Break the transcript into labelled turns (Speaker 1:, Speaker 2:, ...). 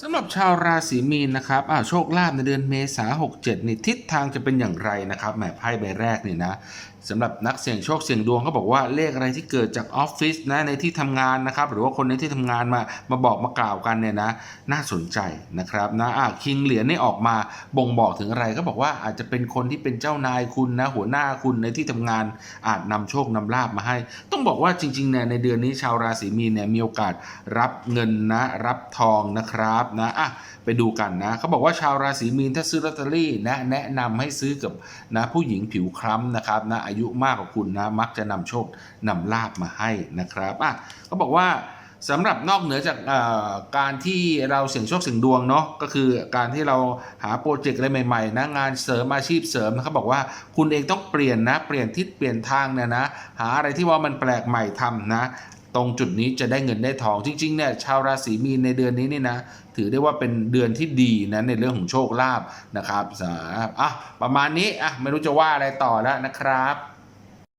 Speaker 1: สำหรับชาวราศีมีนนะครับอ่าโชคลาภในเดือนเมษา67นี่ทิศทางจะเป็นอย่างไรนะครับแหมไพ่ใบแรกนี่นะสำหรับนักเสี่ยงโชคเสี่ยงดวงเขาบอกว่าเลขอะไรที่เกิดจากออฟฟิศนะในที่ทำงานนะครับหรือว่าคนในที่ทำงานมามาบอกมากล่าวกันเนี่ยนะน่าสนใจนะครับนะอ่าคิงเหรียญนี่ออกมาบ่งบอกถึงอะไรก็บอกว่าอาจจะเป็นคนที่เป็นเจ้านายคุณนะหัวหน้าคุณในที่ทำงานอาจนำโชคนำลาบมาให้ ต้องบอกว่าจริงๆเนี่ยในเดือนนี้ชาวราศีมีนเนี่ยมีโอกาสรับเงินนะรับทองนะครับนะอะไปดูกันนะเขาบอกว่าชาวราศีมีนถ้าซื้อลอตเตอรี่นะแนะนำให้ซื้อกับนะผู้หญิงผิวคล้ำนะครับนะอายุมากกว่าคุณนะมักจะนำโชคนำลาบมาให้นะครับอะเขาบอกว่าสำหรับนอกเหนือจากอ่อการที่เราเสี่ยงโชคเสี่ยงดวงเนาะก็คือการที่เราหาโปรเจกต์อะไรใหม่ๆนะงานเสริมอาชีพเสริมเขาบอกว่าคุณเองต้องเปลี่ยนนะเปลี่ยนทิศเปลี่ยนทางเนี่ยนะหาอะไรที่ว่ามันแปลกใหม่ทำนะ ตรงจุดนี้จะได้เงินได้ทอง จริงๆเนี่ยชาวราศีมีนในเดือนนี้นี่นะถือได้ว่าเป็นเดือนที่ดีนะในเรื่องของโชคลาภนะครับสาอะประมาณนี้อะไม่รู้จะว่าอะไรต่อแล้วนะครับ